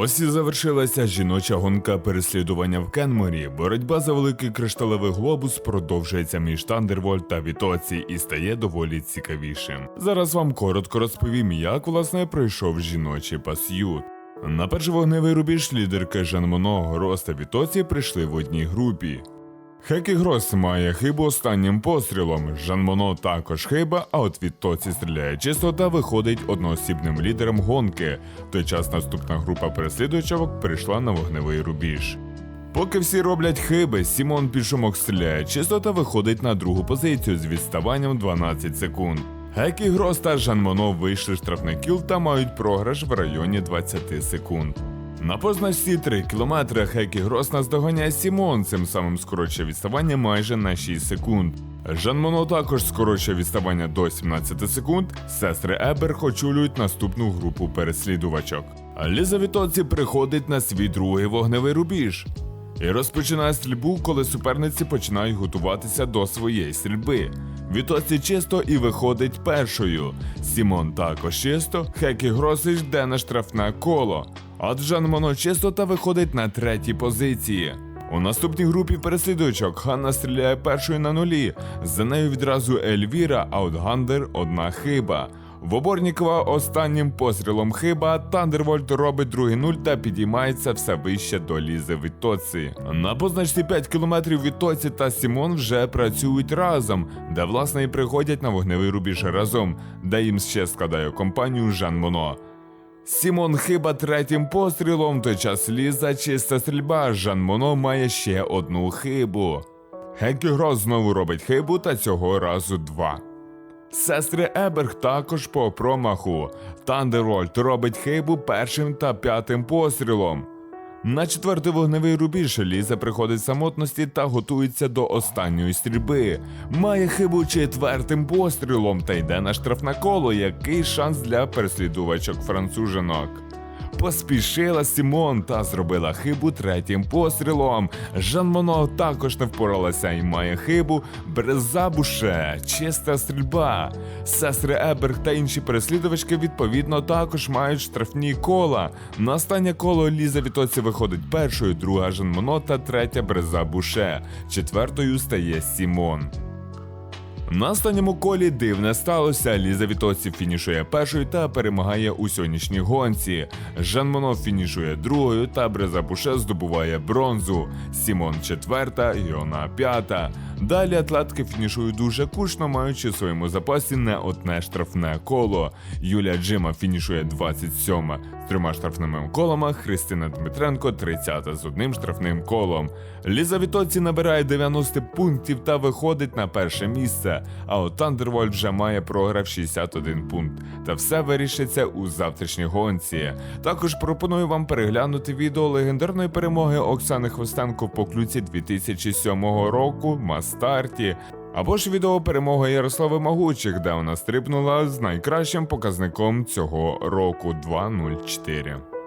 Ось і завершилася жіноча гонка переслідування в Кенморі. Боротьба за великий кришталевий глобус продовжується між Тандервольт та Вітоці і стає доволі цікавішим. Зараз вам коротко розповім, як власне пройшов жіночий пасют. На перший вогневий рубіж лідерки Жан Моно, Грос та Вітоці прийшли в одній групі. Хекі Грос має хибу останнім пострілом. Жан Моно також хиба, а от від Тоці стріляє чисто та виходить одноосібним лідером гонки. В той час наступна група переслідувачок прийшла на вогневий рубіж. Поки всі роблять хиби, Сімон Пішомок стріляє чисто та виходить на другу позицію з відставанням 12 секунд. Гекі Грос та Жан Моно вийшли в штрафний кіл та мають програш в районі 20 секунд. На позначці 3 кілометри Хекі Грос наздоганяє Сімон, цим самим скорочує відставання майже на 6 секунд. Жан Моно також скорочує відставання до 17 секунд. Сестри Ебер очолюють наступну групу переслідувачок. Ліза Вітоці приходить на свій другий вогневий рубіж. І розпочинає стрільбу, коли суперниці починають готуватися до своєї стрільби. Вітоці чисто і виходить першою. Сімон також чисто, Хекі Гросич йде на штрафне коло. А Джан Моно чисто виходить на третій позиції. У наступній групі переслідувачок Ханна стріляє першою на нулі. За нею відразу Ельвіра, а от Гандер одна хиба. В Оборнікова останнім пострілом хиба Тандервольт робить другий нуль та підіймається все вище до лізи Вітоці. На позначці 5 кілометрів Вітоці та Сімон вже працюють разом, де власне і приходять на вогневий рубіж разом, де їм ще складає компанію Жан Моно. Сімон хиба третім пострілом, той час ліза чиста стрільба. Жан Моно має ще одну хибу. Грос знову робить хибу та цього разу два. Сестри Еберг також по промаху. Тандерольд робить хибу першим та п'ятим пострілом. На четвертий вогневий рубіж Ліза приходить самотності та готується до останньої стрільби. Має хибу четвертим пострілом та йде на штрафне коло. Який шанс для переслідувачок француженок? Поспішила Сімон та зробила хибу третім пострілом. Жан Моно також не впоралася і має хибу. Брезабуше, чиста стрільба. Сестри Еберг та інші переслідувачки відповідно також мають штрафні кола. На останнє коло Ліза Вітоці виходить першою, друга Жан Моно та третя Брезабуше. Четвертою стає Сімон. На останньому колі дивне сталося. Ліза Вітоці фінішує першою та перемагає у сьогоднішній гонці. Жан Моно фінішує другою та Бреза Буше здобуває бронзу. Сімон четверта, Йона п'ята. Далі атлетки фінішують дуже кучно, маючи в своєму запасі не одне штрафне коло. Юлія Джима фінішує 27 з трьома штрафними колами, Христина Дмитренко 30 з одним штрафним колом. Ліза Вітоці набирає 90 пунктів та виходить на перше місце. А от Тандервольт вже має програв 61 пункт. Та все вирішиться у завтрашній гонці. Також пропоную вам переглянути відео легендарної перемоги Оксани Хвостенко в поклюці 2007 року в Мастарті. Або ж відео перемоги Ярослави Магучих, де вона стрибнула з найкращим показником цього року 2.04.